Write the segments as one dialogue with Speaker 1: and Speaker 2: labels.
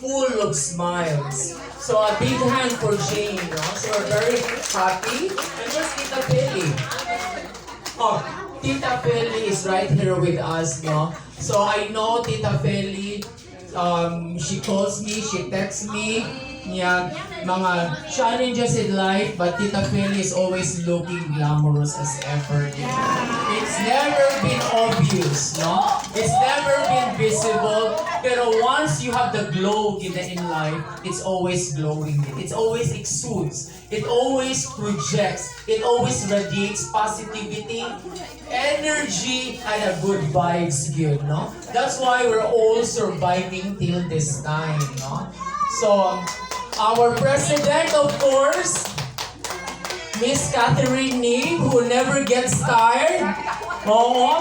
Speaker 1: full of smiles. So a big hand for Jane, no? So we're very happy. And where's Tita Peli? Oh, Tita Feli is right here with us, no? So I know Tita Feli, um, she calls me, she texts me, niya, mga challenges in life, but Tita Feli is always looking glamorous as ever. It's never been obvious, no? It's never been visible, pero once you have the glow given in life, it's always glowing. It's always exudes. It always projects. It always radiates positivity, energy, and a good vibes good, no? That's why we're all surviving till this time, no? So, our president, of course, Miss Catherine Nee, who never gets tired. Oo.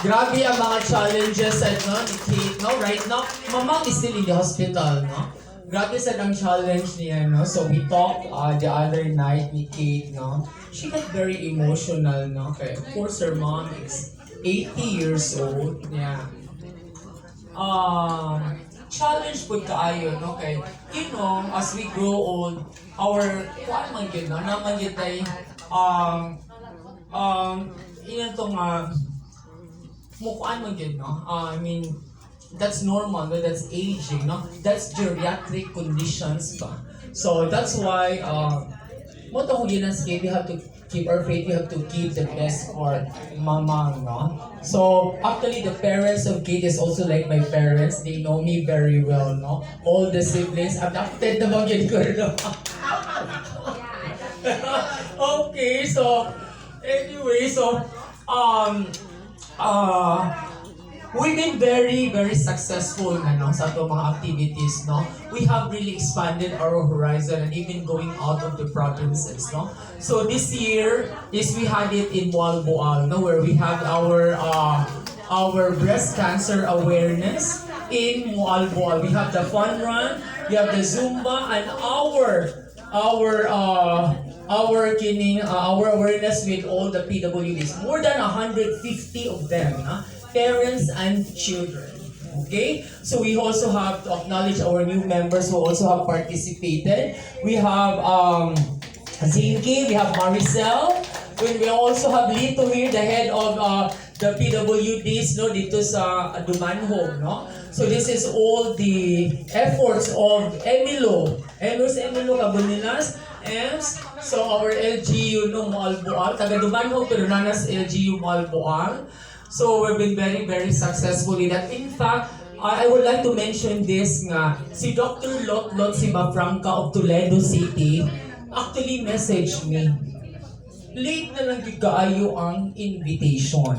Speaker 1: Grabe ang mga challenges at no, ni Kate, no? Right now, Mamang is still in the hospital, no? Grabe sa ang challenge niya, no? So we talked uh, the other night ni Kate, no? She got very emotional, no? Okay, of course, her mom is 80 years old. Yeah. Um, challenge po kaayo, no? Kay, you know, as we grow old, our, kuan man yun, no? Naman yun tayo, um, um, yun itong, uh, mukuan man yun, no? Uh, I mean, that's normal, no? That's aging, no? That's geriatric conditions pa. So, that's why, uh, mo to kung yun sige, we have to keep our faith, we have to keep the best for mamang, no? So, actually, the parents of Kate is also like my parents. They know me very well, no? All the siblings, adopted na bang ko, no? okay, so, anyway, so, um, uh, we've been very, very successful na, no, sa ato mga activities, no? We have really expanded our horizon and even going out of the provinces, no? So this year is we had it in Walboal, no, where we have our uh, our breast cancer awareness in Mualboal. We have the fun run, we have the Zumba, and our our uh, our kining uh, our awareness with all the PWDs. More than 150 of them, na? Parents and children. Okay, so we also have to acknowledge our new members who also have participated. We have um, Zinke, we have Maricel, we also have Lito here, the head of uh, the PWDs no dito sa Dumanhog, no? So this is all the efforts of Emilo. Sa Emilo Cabonilas, EMS, so our LGU no Moalboal, taga Dumanhog pero nanas LGU Moalboal. So we've been very very successful in that. In fact, I would like to mention this nga, si Dr. Lot Lot si Mafranca of Toledo City actually messaged me late na lang kaayo ang invitation.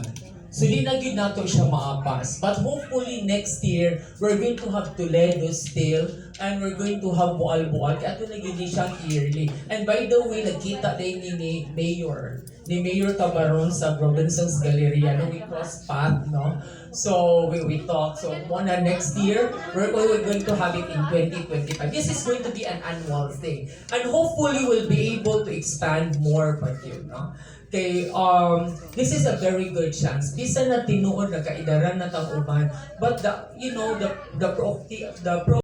Speaker 1: So di na gyud nato siya maapas. But hopefully next year, we're going to have Toledo still and we're going to have Boal-Boal. Kaya ito na gyud ni siya yearly. And by the way, nagkita din ni, ni Mayor, ni Mayor Tabaron sa Robinson's Galleria. No, we cross path, no? So we, we talk. So muna next year, we're, we're going to have it in 2025. This is going to be an annual thing. And hopefully we'll be able to expand more pa yun, no? Okay, um, this is a very good chance. Bisa na tinuod na kaidaran na but the, you know, the, the, pro, the pro